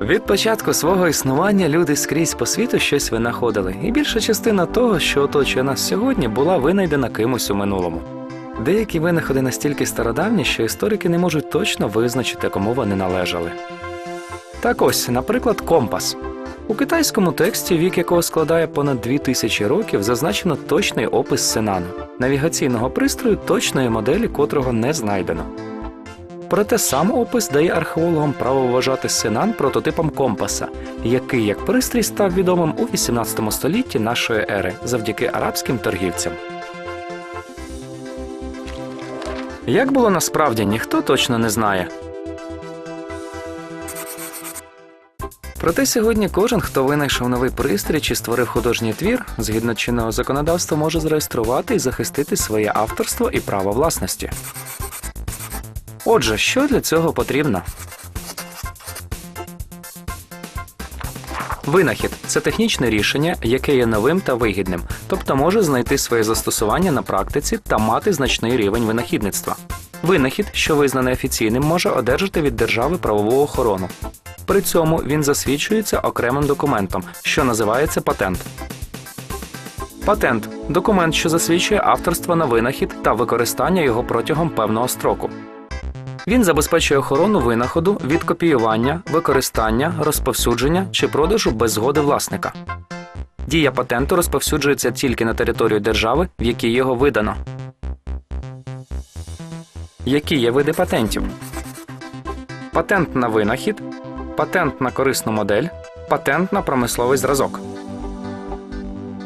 Від початку свого існування люди скрізь по світу щось винаходили, і більша частина того, що оточує нас сьогодні, була винайдена кимось у минулому. Деякі винаходи настільки стародавні, що історики не можуть точно визначити, кому вони належали. Так ось, наприклад, компас. У китайському тексті, вік якого складає понад 2000 років, зазначено точний опис Синану, навігаційного пристрою точної моделі, котрого не знайдено. Проте сам опис дає археологам право вважати Синан прототипом компаса, який як пристрій став відомим у 18 столітті нашої ери завдяки арабським торгівцям. Як було насправді, ніхто точно не знає. Проте сьогодні кожен, хто винайшов новий пристрій чи створив художній твір, згідно чинного законодавства, може зареєструвати і захистити своє авторство і право власності. Отже, що для цього потрібно? Винахід це технічне рішення, яке є новим та вигідним, тобто може знайти своє застосування на практиці та мати значний рівень винахідництва. Винахід, що визнаний офіційним, може одержати від держави правову охорону. При цьому він засвідчується окремим документом, що називається патент. Патент документ, що засвідчує авторство на винахід та використання його протягом певного строку. Він забезпечує охорону винаходу від копіювання, використання, розповсюдження чи продажу без згоди власника. Дія патенту розповсюджується тільки на територію держави, в якій його видано. Які є види патентів? Патент на винахід, патент на корисну модель, патент на промисловий зразок.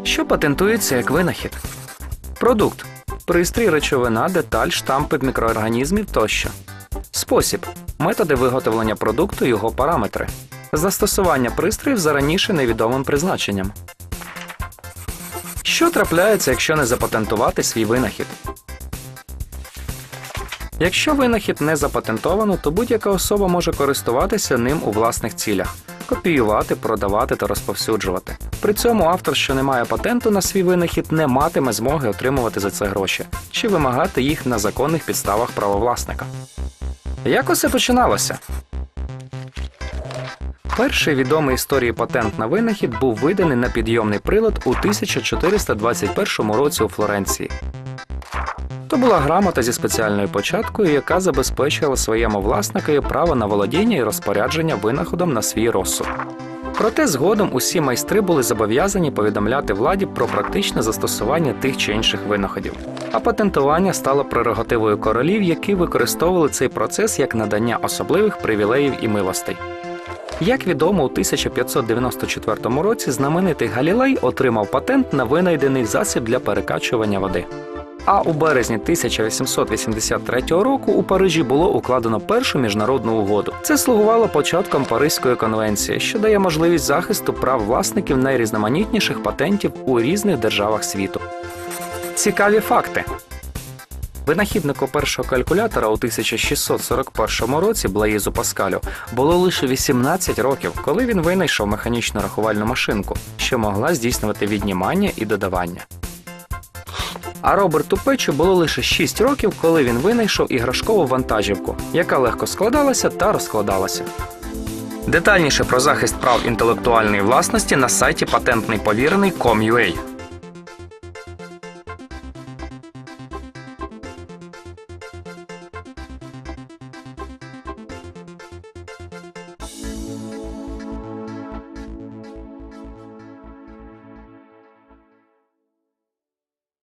Що патентується як винахід? Продукт пристрій, речовина, деталь, штампи мікроорганізмів тощо. Спосіб методи виготовлення продукту, його параметри. Застосування пристроїв за раніше невідомим призначенням. Що трапляється, якщо не запатентувати свій винахід? Якщо винахід не запатентовано, то будь-яка особа може користуватися ним у власних цілях, копіювати, продавати та розповсюджувати. При цьому автор, що не має патенту на свій винахід, не матиме змоги отримувати за це гроші чи вимагати їх на законних підставах правовласника. Як усе починалося? Перший відомий історії патент на винахід був виданий на підйомний прилад у 1421 році у Флоренції. То була грамота зі спеціальною початкою, яка забезпечувала своєму власникові право на володіння і розпорядження винаходом на свій розсуд. Проте згодом усі майстри були зобов'язані повідомляти владі про практичне застосування тих чи інших винаходів. А патентування стало прерогативою королів, які використовували цей процес як надання особливих привілеїв і милостей. Як відомо, у 1594 році знаменитий Галілей отримав патент на винайдений засіб для перекачування води. А у березні 1883 року у Парижі було укладено першу міжнародну угоду. Це слугувало початком Паризької конвенції, що дає можливість захисту прав власників найрізноманітніших патентів у різних державах світу. Цікаві факти. Винахіднику першого калькулятора у 1641 році Блаїзу Паскалю було лише 18 років, коли він винайшов механічну рахувальну машинку, що могла здійснювати віднімання і додавання. А Роберту Печу було лише 6 років, коли він винайшов іграшкову вантажівку, яка легко складалася та розкладалася. Детальніше про захист прав інтелектуальної власності на сайті патентний повірений.com.ua.